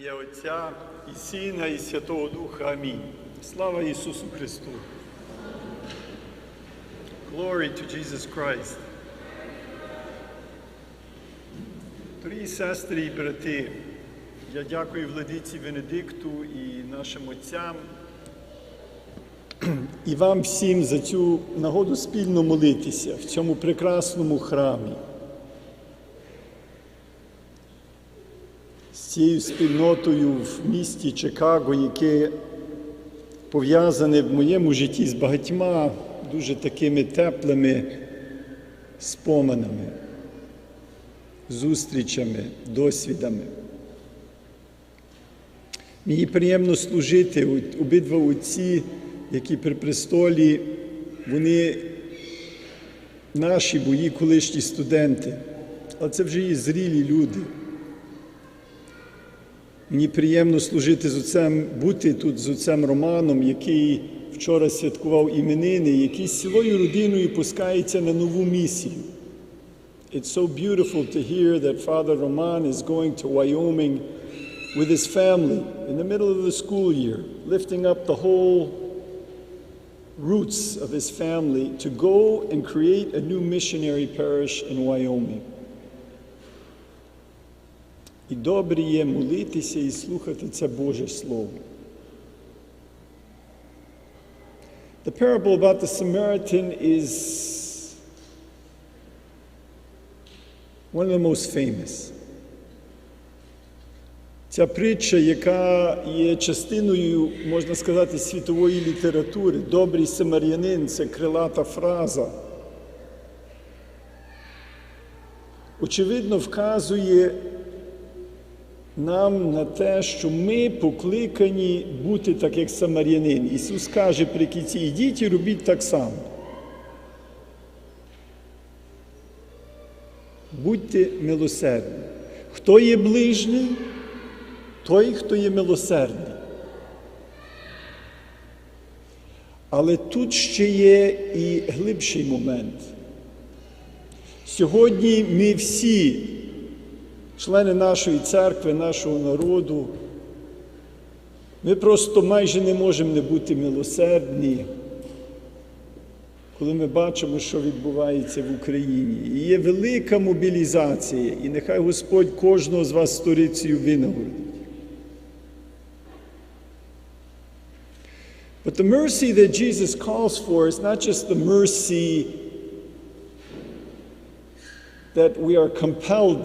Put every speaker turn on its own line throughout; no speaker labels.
ім'я Отця і Сина, і Святого Духа. Амінь. Слава Ісусу Христу. Glory to Jesus Christ. Дорогі сестри і брати, я дякую владиці Венедикту і нашим отцям і вам всім за цю нагоду спільно молитися в цьому прекрасному храмі. Цією спільнотою в місті Чикаго, яке пов'язане в моєму житті з багатьма дуже такими теплими споминами, зустрічами, досвідами. Мені приємно служити обидва отці, які при престолі, вони наші бої колишні студенти, але це вже є зрілі люди. Мені приємно служити з отцем, бути тут з отцем Романом, який вчора святкував іменини, який з цілою родиною пускається на нову місію. It's so beautiful to hear that Father Roman is going to Wyoming with his family in the middle of the school year, lifting up the whole roots of his family to go and create a new missionary parish in Wyoming. І добре є молитися і слухати це Боже Слово. The parable about the Samaritan is one of the most famous. Ця притча, яка є частиною, можна сказати, світової літератури, добрий самарянин це крилата фраза. Очевидно, вказує нам на те, що ми покликані бути так, як самарянин. Ісус каже при кінці, ідіть і робіть так само. Будьте милосердні. Хто є ближній, той, хто є милосердний. Але тут ще є і глибший момент. Сьогодні ми всі члени нашої церкви, нашого народу, ми просто майже не можемо не бути милосердні, коли ми бачимо, що відбувається в Україні. І є велика мобілізація, і нехай Господь кожного з вас сторицею винагородить. But the mercy that Jesus calls for is not just the mercy that we are compelled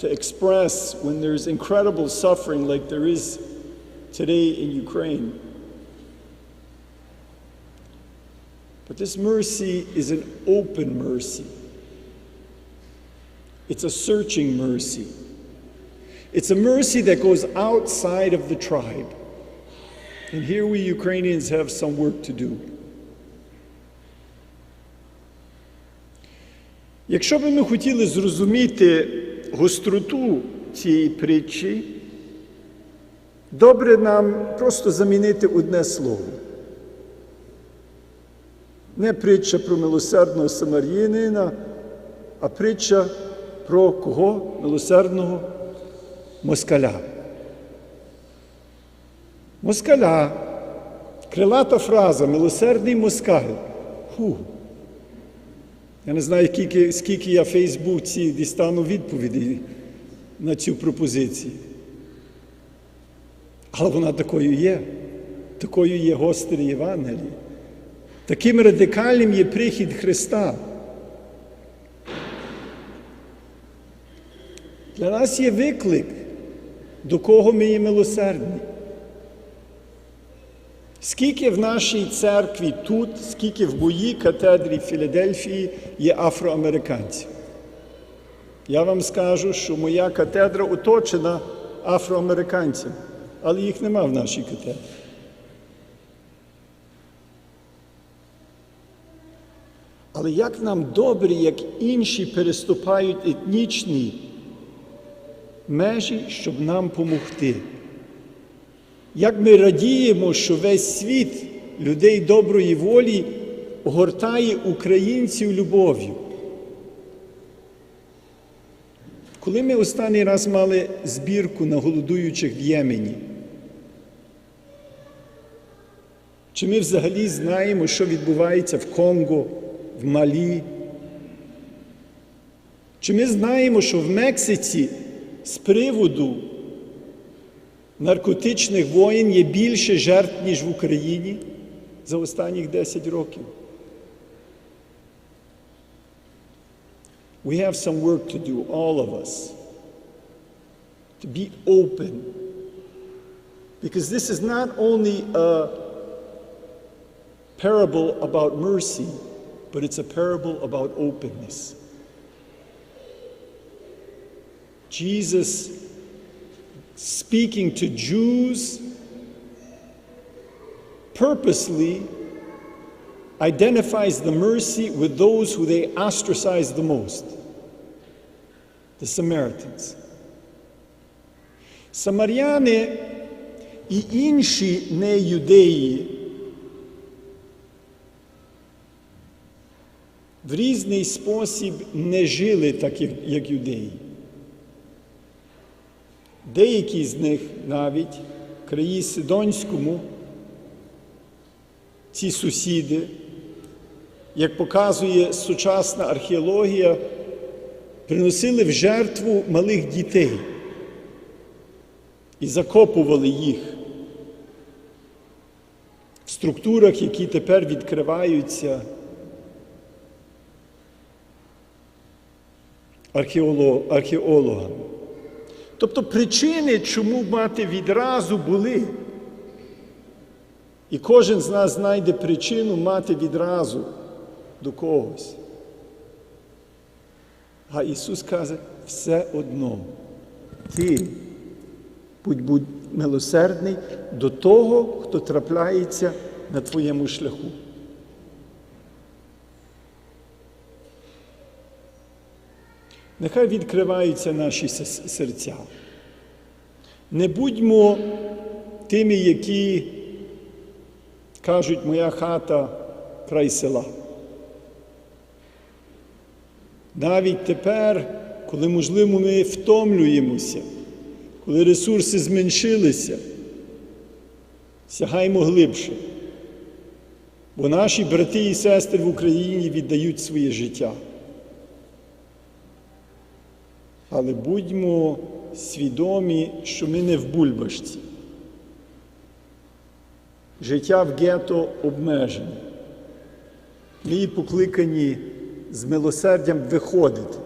to express when there's incredible suffering like there is today in Ukraine. But this mercy is an open mercy. It's a searching mercy. It's a mercy that goes outside of the tribe. And here we Ukrainians have some work to do. Якщо би ми хотіли зрозуміти гостроту цієї притчі, добре нам просто замінити одне слово. Не притча про милосердного самарянина, а притча про кого? Милосердного москаля. Москаля. Крилата фраза милосердний москаль. Фу. Я не знаю, скільки, скільки я в Фейсбуці дістану відповідей на цю пропозицію. Але вона такою є. Такою є гострі Євангелії. Таким радикальним є прихід Христа. Для нас є виклик, до кого ми є милосердні. Скільки в нашій церкві тут, скільки в моїй катедрі Філадельфії є афроамериканців? Я вам скажу, що моя катедра оточена афроамериканцями, але їх нема в нашій катедрі. Але як нам добре, як інші переступають етнічні межі, щоб нам помогти. Як ми радіємо, що весь світ людей доброї волі огортає українців любов'ю. Коли ми останній раз мали збірку на голодуючих в Ємені? Чи ми взагалі знаємо, що відбувається в Конго, в Малі? Чи ми знаємо, що в Мексиці з приводу наркотичних воєн є більше жертв, ніж в Україні за останніх 10 років? We have some work to do, all of us, to be open. Because this is not only a parable about mercy, but it's a parable about openness. Jesus speaking to Jews purposely identifies the mercy with those who they ostracize the most the Samaritans. Самаряни і інші неюдеї в різний спосіб не жили так, як- як юдеї. Деякі з них навіть в краї Сидонському, ці сусіди, як показує сучасна археологія, приносили в жертву малих дітей і закопували їх в структурах, які тепер відкриваються археоло- археологами. Тобто причини, чому мати відразу були. І кожен з нас знайде причину мати відразу до когось. А Ісус каже, все одно. Ти будь, будь милосердний до того, хто трапляється на твоєму шляху. Нехай відкриваються наші серця. Не будьмо тими, які кажуть, моя хата край села. Навіть тепер, коли, можливо, ми втомлюємося, коли ресурси зменшилися, сягаймо глибше. Бо наші брати і сестри в Україні віддають своє життя. Але будьмо свідомі, що ми не в бульбашці. Життя в гетто обмежене. Ми є покликані з милосердям виходити,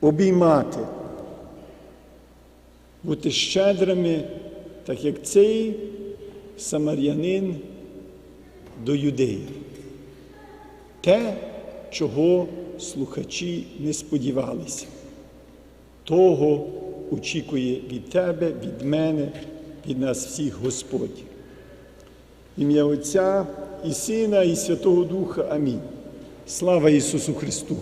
обіймати, бути щедрими, так як цей самарянин до юдеїв. Те, чого слухачі не сподівалися. Того очікує від тебе, від мене, від нас всіх Господь. Ім'я Отця і Сина, і Святого Духа. Амінь. Слава Ісусу Христу!